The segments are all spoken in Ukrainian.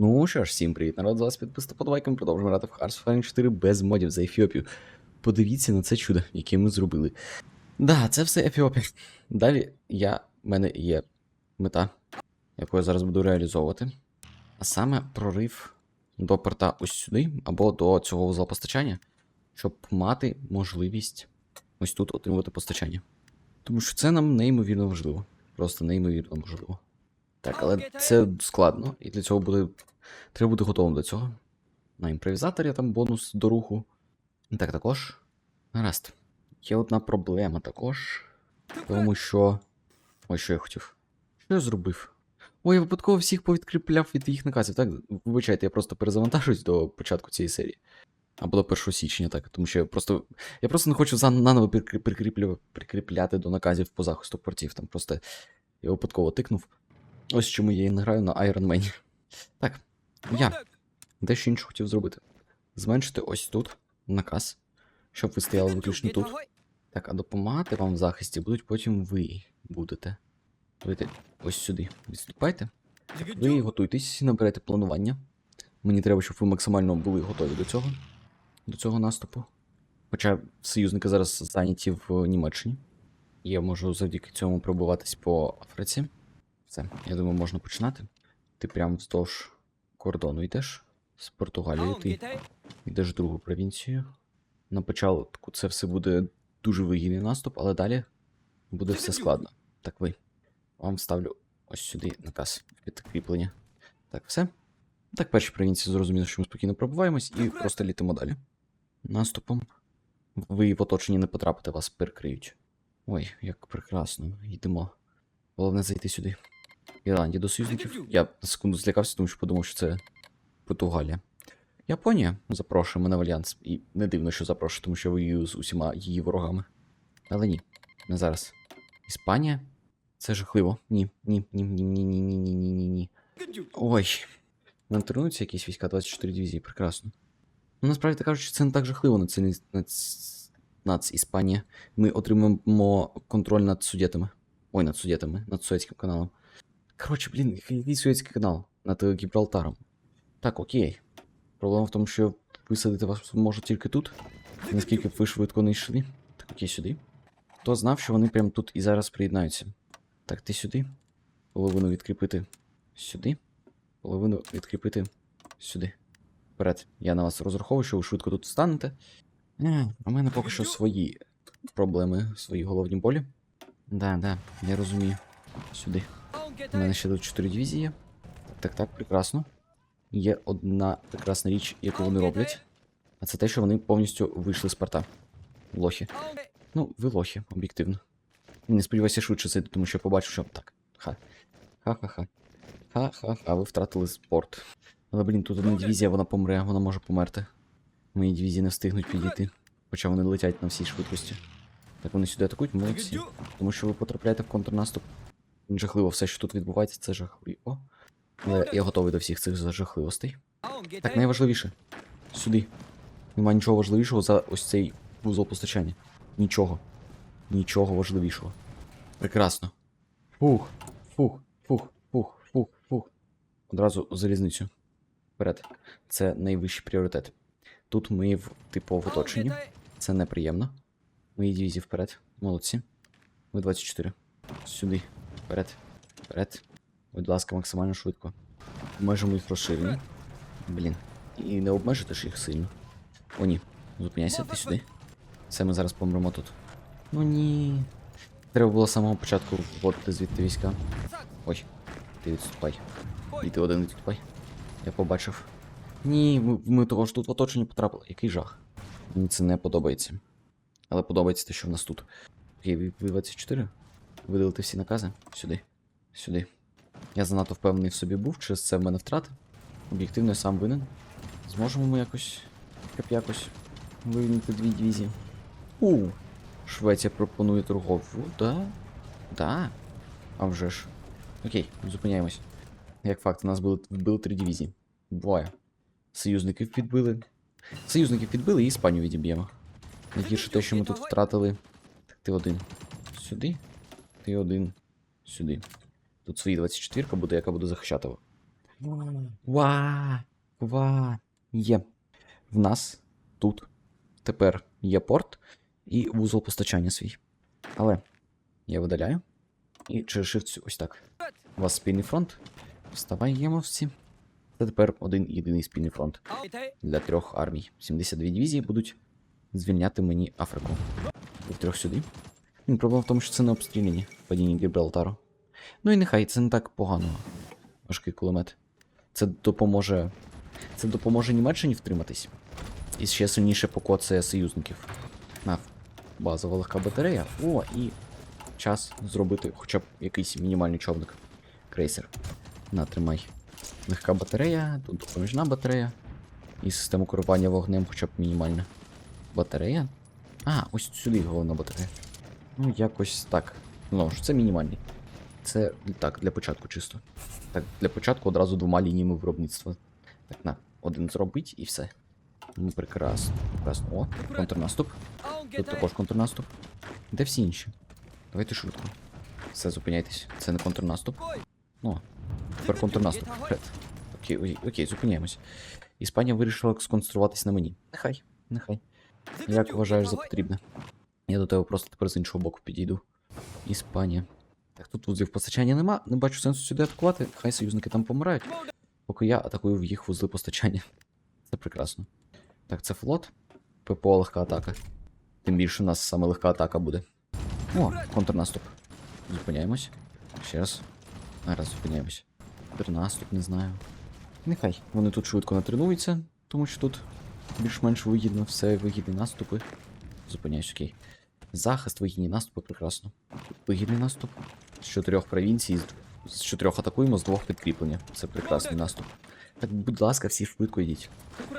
Ну що ж, всім привіт, народ, з вас підписано подобайками, продовжуємо грати в Hearts of Iron 4 без модів за Ефіопію. Подивіться на це чудо, яке ми зробили. Да, це все Ефіопія. Далі я, в мене є мета, яку я зараз буду реалізовувати. А саме прорив до порта ось сюди, або до цього вузла постачання, щоб мати можливість ось тут отримувати постачання. Тому що це нам неймовірно важливо. Просто неймовірно важливо. Так, але це складно, і для цього буде. Треба бути готовим до цього. На імпровізаторі там бонус до руху. Так, також. Гаразд. Є одна проблема також. Тому що. Ой, що я хотів. Що я зробив? Ой, я випадково всіх повідкріпляв від їх наказів. Так, вибачайте, я просто перезавантажуюсь до початку цієї серії. Або до 1 січня, так. Тому що я просто. Я просто не хочу зан- наново прикрі- прикріплю- прикріпляти до наказів по захисту портів. Там просто я випадково тикнув. Ось чому я і не граю на Iron Man. Так, я дещо інше хотів зробити. Зменшити ось тут наказ, щоб ви стояли виключно тут. Так, а допомагати вам в захисті будуть потім ви будете. Давайте ось сюди відступайте. Ви готуйтесь, наберете планування. Мені треба, щоб ви максимально були готові до цього, до цього наступу. Хоча союзники зараз зайняті в Німеччині. Я можу завдяки цьому пробуватись по Африці. Все, я думаю, можна починати. Ти прям вздовж кордону йдеш. З Португалії ти йдеш в другу провінцію. На початку це все буде дуже вигідний наступ, але далі буде все складно. Так ви. Вам вставлю ось сюди наказ підкріплення. Так, все. Так, перші провінції зрозуміло, що ми спокійно пробуваємось і просто літимо далі. Наступом. Ви в оточенні не потрапите, вас перекриють. Ой, як прекрасно. Йдемо. Головне зайти сюди. Ірландія до союзників. Я на секунду злякався, тому що подумав, що це Португалія. Японія запрошує мене в альянс. І не дивно, що запрошує, тому що воюю з усіма її ворогами. Але ні, не зараз. Іспанія? Це жахливо. Ні, ні, ні, ні, ні, ні, ні, ні, ні, ні, ні. Ой. Нам тренуються якісь війська 24 дивізії, прекрасно. Ну, насправді кажучи, це не так жахливо над, над Іспанія. Ми отримаємо контроль над судетами. Ой, над судетами, над Суецьким каналом. Коротше, блін, який Суецький канал над е, Гібралтаром. Так, окей. Проблема в тому, що висадити вас можуть тільки тут. Наскільки б ви швидко не йшли. Так, окей, сюди. Хто знав, що вони прямо тут і зараз приєднаються? Так, ти сюди. Половину відкріпити сюди. Половину відкріпити сюди. Вперед. Я на вас розраховую, що ви швидко тут встанете. Е, У мене поки що свої проблеми, свої головні болі. Да, да, я розумію. Сюди. У мене ще тут 4 дивізії. Так, так, так, прекрасно. Є одна прекрасна річ, яку вони роблять. А це те, що вони повністю вийшли з порта. Лохи. Ну, ви лохи, об'єктивно. Не сподівайся швидше зайти, тому що побачив, що так. Ха. Ха-ха-ха. Ха-ха-ха, ви втратили спорт. Але, блін, тут одна дивізія, вона помре, вона може померти. Мої дивізії не встигнуть підійти. Хоча вони летять на всій швидкості. Так вони сюди атакують, молодці. Тому що ви потрапляєте в контрнаступ. Жахливо, все, що тут відбувається, це жахливо. Але я готовий до всіх цих жахливостей. Так, найважливіше. Сюди. Нема нічого важливішого за ось цей вузол постачання. Нічого. Нічого важливішого. Прекрасно. Фух, фух, фух, фух, фух, фух. Одразу залізницю. Вперед. Це найвищий пріоритет. Тут ми в типу в оточенні. Це неприємно. Мої дивізії вперед. Молодці. Ви 24. Сюди. Вперед. Вперед. Будь ласка, максимально швидко. Обмежимо їх розширення. Блін. І не обмежити ж їх сильно. О, ні. Зупиняйся, ти сюди. Все, ми зараз помремо тут. Ну ні. Треба було з самого початку вводити звідти війська. Ой, ти відступай. І ти один відступай. Я побачив. Ні, ми, ми того ж тут в оточенні потрапили. Який жах. Мені це не подобається. Але подобається те, що в нас тут. Окей, ви, ви 24? Видалити всі накази? Сюди. Сюди. Я занадто впевнений в собі був, через це в мене втрати. Об'єктивно я сам винен. Зможемо ми якось. Як якось вивільнити дві дивізії. У. Швеція пропонує торгову, да? Да. А вже ж. Окей, зупиняємось. Як факт, у нас були, вбили три дивізії. Буває. Союзників підбили. Союзників підбили і Іспанію відіб'ємо. Найгірше те, що ми тут втратили. Так, ти один. Сюди. Ти один. Сюди. Тут свої 24 буде, яка буде захищати Ва! Ва! Є. В нас тут тепер є порт і вузол постачання свій. Але я видаляю. І через Shift ось так. У вас спільний фронт. Вставаємо всі. Це тепер один єдиний спільний фронт для трьох армій. 72 дивізії будуть звільняти мені Африку. І трьох сюди. Ну, Проблема в тому, що це не обстріляні падіння Гібралтару. Ну і нехай це не так погано. Важкий кулемет. Це допоможе. Це допоможе Німеччині втриматись. І ще сильніше покоцає союзників. На базова легка батарея. О, і час зробити хоча б якийсь мінімальний човник. Крейсер. На, тримай. Легка батарея, тут допоміжна батарея. І система керування вогнем хоча б мінімальна. Батарея? А, ось сюди головна батарея. Ну, якось так. Ну, ж, це мінімальний. Це так, для початку чисто. Так, для початку одразу двома лініями виробництва. Так, на, один зробить і все. Ну, прекрасно, прекрасно. О, контрнаступ. Тут також контрнаступ. Де всі інші? Давайте швидко. Все, зупиняйтесь. Це не контрнаступ. О, тепер контрнаступ. Вперед. Окей, окей, окей, зупиняємось. Іспанія вирішила сконцентруватись на мені. Нехай, нехай. Як вважаєш за потрібне? Я до тебе просто тепер з іншого боку підійду. Іспанія. Так, тут вузлів постачання нема, не бачу сенсу сюди атакувати. Хай союзники там помирають. Поки я атакую в їх вузли постачання. Це прекрасно. Так, це флот. ППО легка атака. Тим більше у нас саме легка атака буде. О, контрнаступ. Зупиняємось. Ще раз. А, раз зупиняємось. Контрнаступ, не знаю. Нехай. Вони тут швидко натренуються, тому що тут більш-менш вигідно, все вигідні наступи. Зупиняюсь, окей. Захист, вигідні наступи, прекрасно. Вигідний наступ. З чотирьох провінцій, з- чотирьох атакуємо, з двох підкріплення. Це прекрасний наступ. Так, будь ласка, всі швидко йдіть.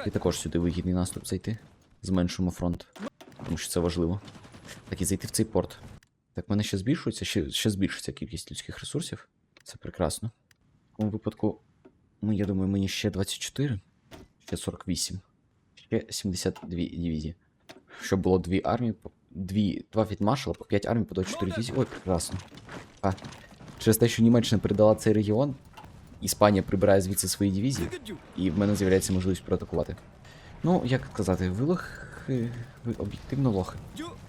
І також сюди вигідний наступ зайти. Зменшимо фронт. Тому що це важливо. Так і зайти в цей порт. Так, в мене ще збільшується, ще, ще збільшиться кількість людських ресурсів. Це прекрасно. В такому випадку, ну, я думаю, мені ще 24, ще 48, ще 72 дивізії. Щоб було дві армії, дві, два фітмаршала, по 5 армій, по 24 дивізії. Ой, прекрасно. А, через те, що Німеччина передала цей регіон, Іспанія прибирає звідси свої дивізії, і в мене з'являється можливість проатакувати. Ну, як казати, ви лохи. Ви об'єктивно лохи.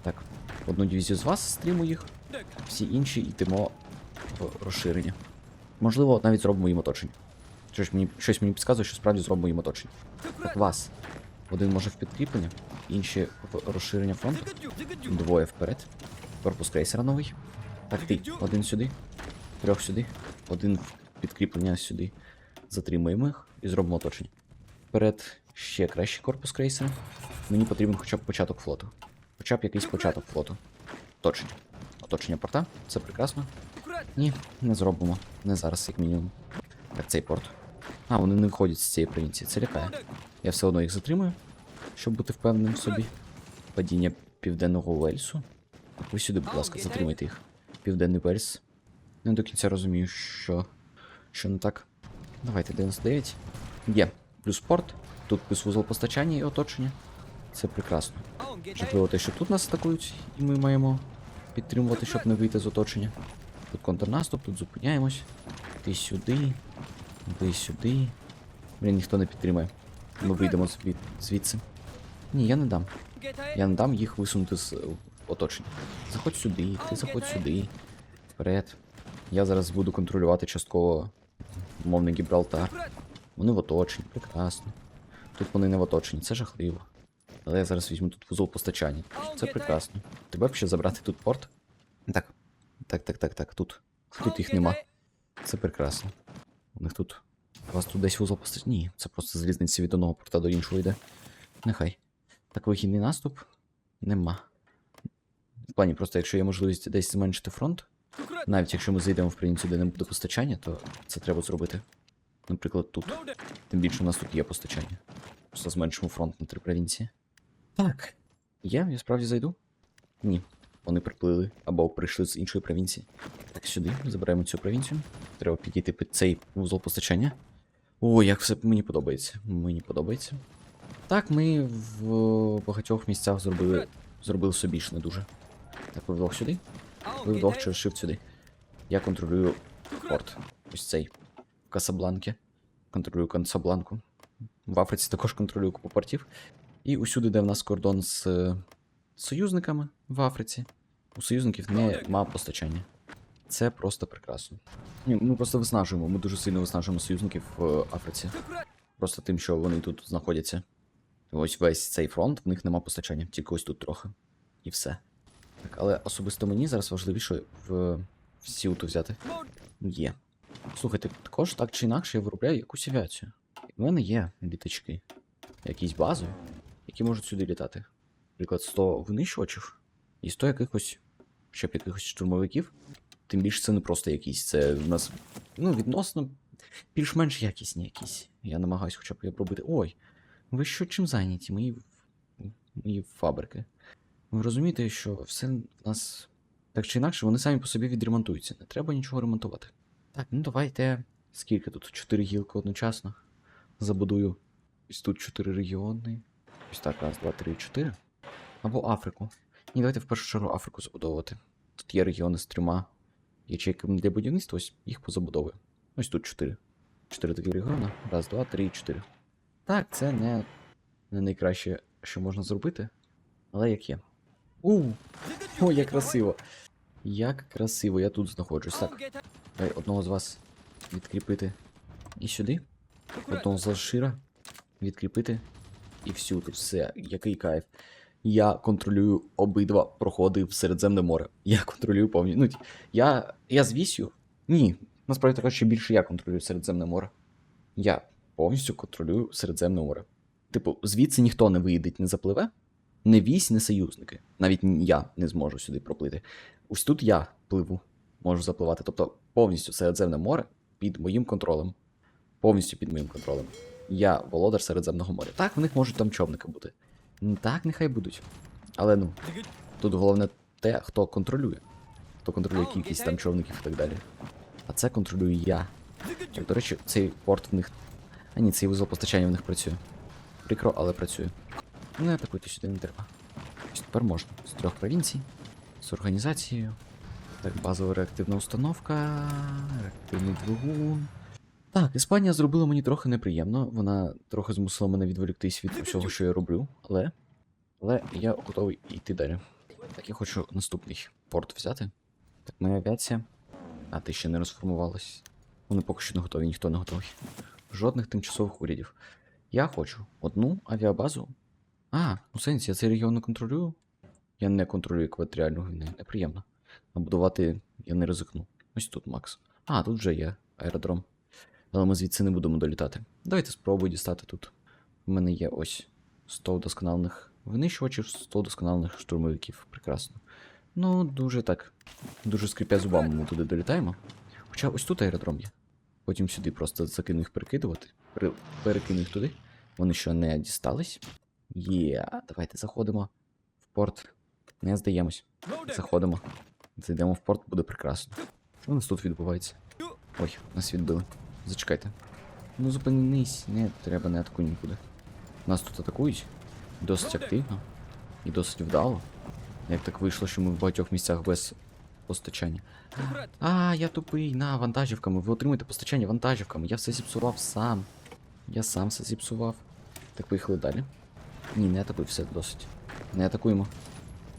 Так, одну дивізію з вас стріму їх, всі інші йдемо в розширення. Можливо, навіть зробимо їм оточення. Щось мені, щось мені підказує, що справді зробимо їм оточення. Так, вас. Один може в підкріплення, інші в розширення фронту. Двоє вперед. Корпус крейсера новий. Так, ти, один сюди, трьох сюди, один в підкріплення сюди. Затримуємо їх і зробимо оточення. Вперед ще кращий корпус крейсера. Мені потрібен хоча б початок флоту. Хоча б якийсь початок флоту. Оточення. Оточення порта. Це прекрасно. Ні, не зробимо. Не зараз, як мінімум. Так, цей порт. А, вони не виходять з цієї провінції. Це лякає. Я все одно їх затримую, щоб бути впевненим в собі. Падіння південного Уельсу. Так, ви сюди, будь ласка, затримайте їх. Південний Уельс. Не до кінця розумію, що. що не так. Давайте 99. Є. Плюс порт. Тут плюс вузол постачання і оточення. Це прекрасно. Жахливо те, що тут нас атакують, і ми маємо підтримувати, щоб не вийти з оточення. Тут контрнаступ, тут зупиняємось. Ти сюди, ви сюди. Блін, ніхто не підтримає. Ми вийдемо звідси. Ні, я не дам. Я не дам їх висунути з е, оточення. Заходь сюди, ти заходь сюди. Вперед. Я зараз буду контролювати частково мовний Гібралтар. Вони в оточенні, прекрасно. Тут вони не в оточенні, це жахливо. Але я зараз візьму тут вузол постачання. Це прекрасно. Тебе б ще забрати тут порт? Так. Так, так, так, так, тут. Тут їх нема. Це прекрасно. У них тут. У вас тут десь вузол постачання? Ні, це просто залізниця від одного порта до іншого йде. Нехай. Так, вихідний наступ? Нема. В плані, просто якщо є можливість десь зменшити фронт, навіть якщо ми зайдемо в провінцію, де не буде постачання, то це треба зробити. Наприклад, тут. Тим більше у нас тут є постачання. Просто зменшимо фронт на три провінції. Так. Я, я справді зайду? Ні. Вони приплили або прийшли з іншої провінції. Так, сюди, забираємо цю провінцію. Треба підійти під цей вузол постачання. О, як все мені подобається. Мені подобається. Так, ми в багатьох місцях зробили, зробили собі ж не дуже. Так, ви вдвох сюди. Ви вдвох через shift сюди. Я контролюю порт. Ось цей. В Касабланкі. контролюю Касабланку. В Африці також контролюю купу портів. І усюди, де в нас кордон з е, союзниками в Африці, у союзників нема постачання. Це просто прекрасно. Ні, ми просто виснажуємо, ми дуже сильно виснажуємо союзників в Африці. Просто тим, що вони тут знаходяться. Ось весь цей фронт, в них нема постачання, тільки ось тут трохи. І все. Так, але особисто мені зараз важливіше в, в Сіуту взяти. Є. Слухайте, також так чи інакше я виробляю якусь авіацію. У мене є літачки. Якісь базові, які можуть сюди літати. Наприклад, 100 винищувачів і 100 якихось, ще б якихось штурмовиків. Тим більше це не просто якісь, це в нас ну, відносно більш-менш якісні якісь. Я намагаюся хоча б її пробити. Ой, ви що чим зайняті? Мої, мої фабрики. Ви розумієте, що все в нас так чи інакше, вони самі по собі відремонтуються. Не треба нічого ремонтувати. Так, ну давайте. Скільки тут? Чотири гілки одночасно. Забудую. Ось тут чотири регіони. Ось так, раз, два, три, чотири. Або Африку. Ні, давайте в першу чергу Африку забудовувати. Тут є регіони з трьома ячейками для будівництва, ось їх позабудовую. Ось тут чотири. Чотири такі регіони. Раз, два, три, чотири. Так, це не, не найкраще, що можна зробити. Але як є. У! О, як красиво! Як красиво, я тут знаходжусь. Так, дай одного з вас відкріпити. І сюди. Одного з Алшира відкріпити. І всюди, все, який кайф. Я контролюю обидва проходи в Середземне море. Я контролюю повністю. Ну, я, я з вісю? Ні. Насправді так ще більше я контролюю Середземне море. Я повністю контролюю Середземне море. Типу, звідси ніхто не виїде, не запливе. Не вісь, не союзники. Навіть я не зможу сюди проплити. Ось тут я пливу, можу запливати. Тобто повністю Середземне море під моїм контролем. Повністю під моїм контролем. Я володар Середземного моря. Так, в них можуть там човники бути. Ну, Так, нехай будуть. Але ну, тут головне те, хто контролює. Хто контролює кількість там човників і так далі. А це контролюю я. Так, до речі, цей порт в них. А ні, цей вузол постачання в них працює. Прикро, але працює. Ну, атакуйте сюди не треба. Ось тепер можна. З трьох провінцій, з організацією. Так, базова реактивна установка, реактивний двигун. Так, Іспанія зробила мені трохи неприємно. Вона трохи змусила мене відволіктись від усього, що я роблю, але. Але я готовий йти далі. Так, я хочу наступний порт взяти. Так, моя авіація. А ти ще не розформувалась. Вони поки що не готові, ніхто не готовий. Жодних тимчасових урядів. Я хочу одну авіабазу. А, у сенсі, я цей регіон не контролюю. Я не контролюю екваторіальну гвинею. Неприємно. А будувати я не ризикну. Ось тут, Макс. А, тут вже є аеродром. Але ми звідси не будемо долітати. Давайте спробую дістати тут. У мене є ось 100 вдосконалених винищувачів, 100 вдосконалених штурмовиків. Прекрасно. Ну, дуже так. Дуже скрипя зубами ми туди долітаємо. Хоча ось тут аеродром є. Потім сюди просто закину їх перекидувати. Перекину їх туди. Вони що не дістались. Є, давайте заходимо в порт. Не здаємось. Заходимо. Зайдемо в порт, буде прекрасно. Що у нас тут відбувається? Ой, нас відбили. Зачекайте. Ну зупинись, не треба не атакуй нікуди. Нас тут атакують досить активно і досить вдало. Як так вийшло, що ми в багатьох місцях без постачання. А, я тупий, на вантажівками. Ви отримуєте постачання вантажівками. Я все зіпсував сам. Я сам все зіпсував. Так, поїхали далі. Ні, не атакуй, все досить. Не атакуємо.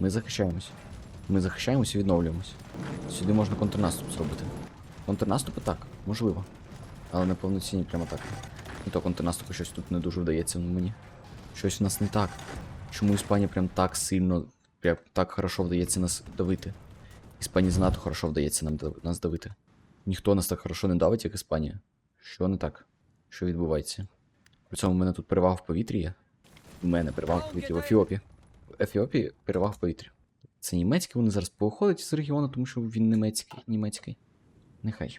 Ми захищаємось. Ми захищаємось і відновлюємось. Сюди можна контрнаступ зробити. Контрнаступи так, можливо. Але не повноцінні прямо так. І то контрнаступу щось тут не дуже вдається мені. Щось у нас не так. Чому Іспанія прям так сильно, прям так хорошо вдається нас давити? Іспанії занадто хорошо вдається нам нас давити. Ніхто нас так хорошо не давить, як Іспанія. Що не так? Що відбувається? При цьому в мене тут перевага в повітрі є. У мене перевага в повітрі в Ефіопії. В Ефіопії перевага в повітрі. Це німецький, вони зараз походять з регіону, тому що він німецький. німецький. Нехай.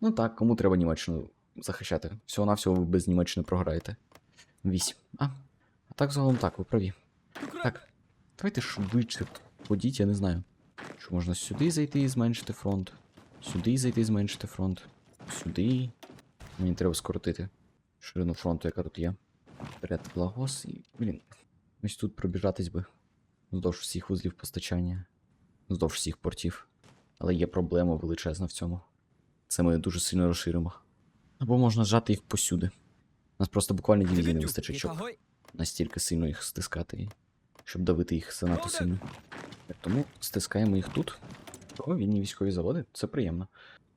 Ну так, кому треба Німеччину захищати? Всього-навсього ви без Німеччини програєте. Вісім. А. А так загалом так, ви праві. Так. Давайте швидше ходіть, я не знаю. Що можна сюди зайти і зменшити фронт. Сюди зайти і зменшити фронт. Сюди. Мені треба скоротити ширину фронту, яка тут є. Вперед Лагос і. Блін. Ось тут пробіжатись би. Вздовж всіх вузлів постачання. Вздовж всіх портів. Але є проблема величезна в цьому. Це ми дуже сильно розширимо. Або можна зжати їх посюди. У нас просто буквально дивізії не вистачить, щоб настільки сильно їх стискати, щоб давити їх занадто сильно. Тому стискаємо їх тут. О, вільні військові заводи. Це приємно.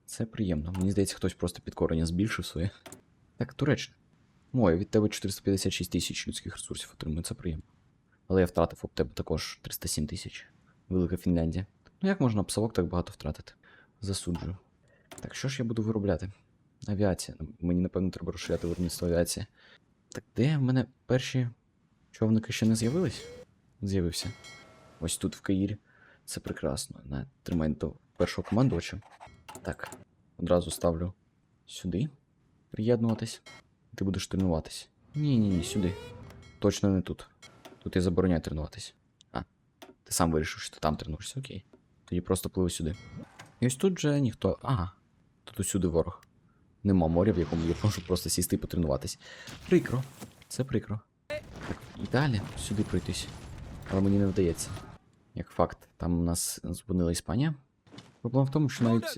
Це приємно. Мені здається, хтось просто підкорення збільшив своє. Так, Туреччина. Ой, від тебе 456 тисяч людських ресурсів отримую, це приємно. Але я втратив об тебе також 307 тисяч. Велика Фінляндія. Ну як можна псовок так багато втратити? Засуджую. Так, що ж я буду виробляти? Авіація. Ну, Мені, напевно, треба розширяти виробництво авіації. Так де в мене перші човники ще не з'явились? З'явився. Ось тут, в Каїрі. Це прекрасно. На, тримай до першого командувача. Так, одразу ставлю сюди. Приєднуватись. Ти будеш тренуватись. Ні, ні, ні, сюди. Точно не тут. Тут я забороняю тренуватись. А, ти сам вирішив, що ти там тренуєшся, окей. Тоді просто пливи сюди. І ось тут же ніхто. Ага. Тут усюди ворог. Нема моря, в якому я можу просто сісти і потренуватись. Прикро. Це прикро. Так, і далі сюди пройтись. Але мені не вдається. Як факт, там у нас зупинила Іспанія. Проблема в тому, що навіть.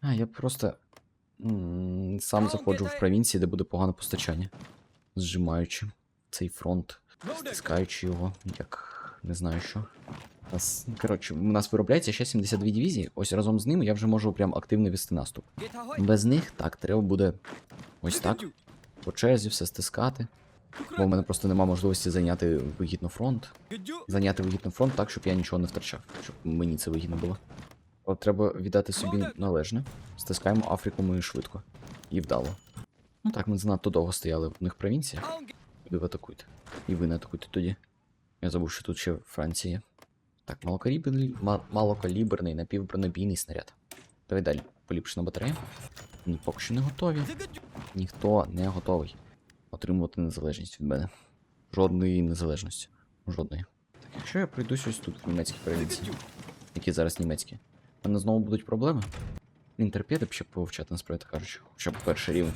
А, я просто м, сам заходжу в провінції, де буде погане постачання. Зжимаючи цей фронт, стискаючи його, як не знаю що. У коротше, у нас виробляється ще 72 дивізії. Ось разом з ними я вже можу прям активно вести наступ. Без них так, треба буде ось так. По черзі все стискати. Бо в мене просто нема можливості зайняти вигідно фронт. Зайняти вигідно фронт так, щоб я нічого не втрачав, щоб мені це вигідно було. От треба віддати собі належне. Стискаємо Африку ми швидко. І вдало. Ну так, ми занадто довго стояли в них провінціях. Куди ви атакуєте? І ви не атакуйте тоді. Я забув, що тут ще Франція. Так, малокаліберний, малокаліберний напівбронебійний снаряд. Давай далі. Поліпшена батарея. Ні, поки що не готові. Ніхто не готовий отримувати незалежність від мене. Жодної незалежності. Жодної. Так, якщо я пройдусь ось тут в німецькій провінції, які зараз німецькі, в мене знову будуть проблеми. Блін, торпеди б ще повчати, насправді кажучи, хоча б перший рівень.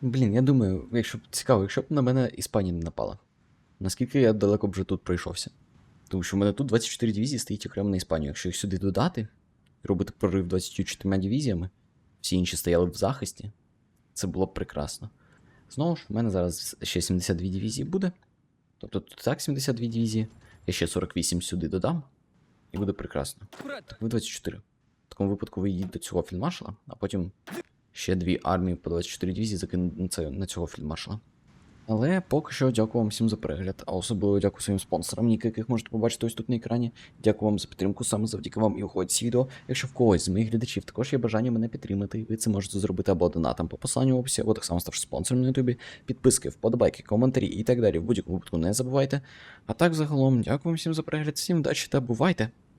Блін, я думаю, якщо б цікаво, якщо б на мене Іспанія не напала, наскільки я далеко б вже тут пройшовся? Тому що в мене тут 24 дивізії стоїть окремо на Іспанію. Якщо їх сюди додати робити прорив 24 дивізіями, всі інші стояли б в захисті, це було б прекрасно. Знову ж, в мене зараз ще 72 дивізії буде. Тобто тут так 72 дивізії, я ще 48 сюди додам, і буде прекрасно. Так, ви 24. В такому випадку ви їдете до цього фільдмаршала, а потім ще дві армії по 24 дивізії закинуть на, цього фільдмаршала. Але поки що дякую вам всім за перегляд, а особливо дякую своїм спонсорам, яких можете побачити ось тут на екрані. Дякую вам за підтримку, саме завдяки вам і уходить ці відео. Якщо в когось з моїх глядачів також є бажання мене підтримати, ви це можете зробити або донатом по посиланню в описі, або так само ставши спонсором на ютубі, підписки, вподобайки, коментарі і так далі. В будь-якому випадку не забувайте. А так загалом, дякую вам всім за перегляд, всім удачі та бувайте!